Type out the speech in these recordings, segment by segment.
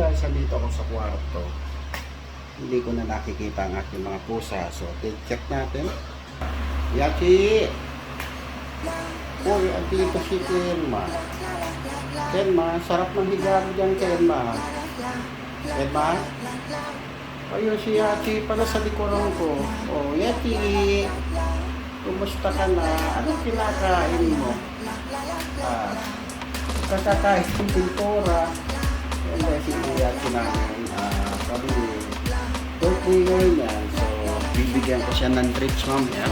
guys, andito ako sa kwarto. Hindi ko na nakikita ang aking mga pusa. So, check natin. Yachi! Uy, andito si Kenma. Kenma, sarap ng higa mo dyan, Kenma. Kenma? Ayun si Yachi pala sa likuran ko. Oh, Yachi! Kumusta ka na? Anong kinakain mo? Ah, kakakain ng pintura. And then, si Yachi namin. Ah, sabi birthday ngayon yan. So, bibigyan ko siya ng treats mamaya.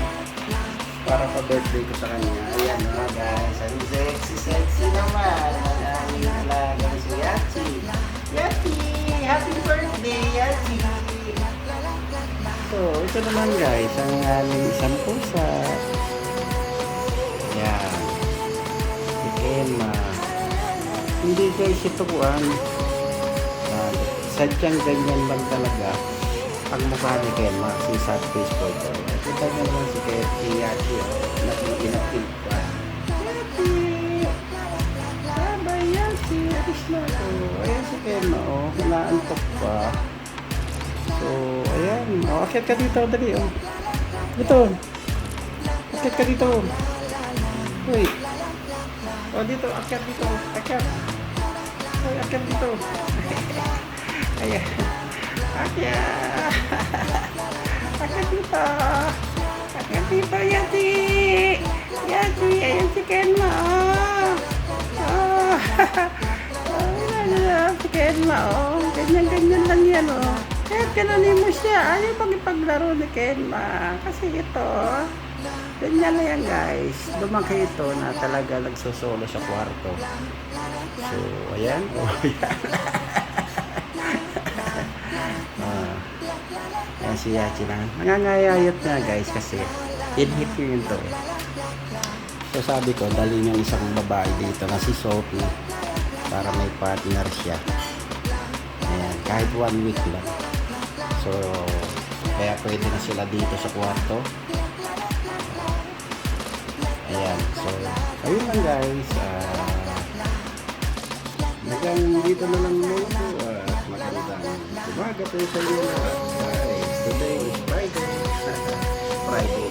Para sa birthday ko sa kanya. Ayan na guys. Ang sexy, sexy naman. Ang aming alagang si Yachi. Happy birthday, Yachi! So, ito naman guys, ang aming isang pusa. Yan. Si Emma. Hindi guys ito kuhan. Uh, sadyang ganyan lang talaga ang mukha ni Kenma, si sad face po ito. Kita niyo naman si Ken, si Yachi, oh, nakikinapin pa. Yachi! Sabay Yachi, alis na ako. Ayan si Kenma, oh, inaantok pa. So, ayan. Oh, akit ka dito, dali, oh. Dito. Akit ka dito. Uy. Oh, dito, akit dito. Akit. Uy, akit dito. ayan. Akit. Akit dito. Akit dito, Yati. Yati, ayan si Kenma, oh. Oh. Ayan, si Kenma, oh. Ganyan-ganyan lang yan, oh. Kahit ganonin mo siya, ayaw pagipaglaro ni Kenma. Kasi ito, ganyan na yan guys. Lumaki ito na talaga nagsosolo sa kwarto. So, ayan. Ayan. Ayan si Yachi na. Nangangayayat na guys kasi inhit yun to. So sabi ko, dali yung isang babae dito na si Sophie para may partner siya. Ayan, kahit one week lang. So, kaya pwede na sila dito sa kwarto. Ayan, so, ayun lang guys. Ah, hanggang dito na lang muna umaga po sa inyo lahat. Today is Friday. Friday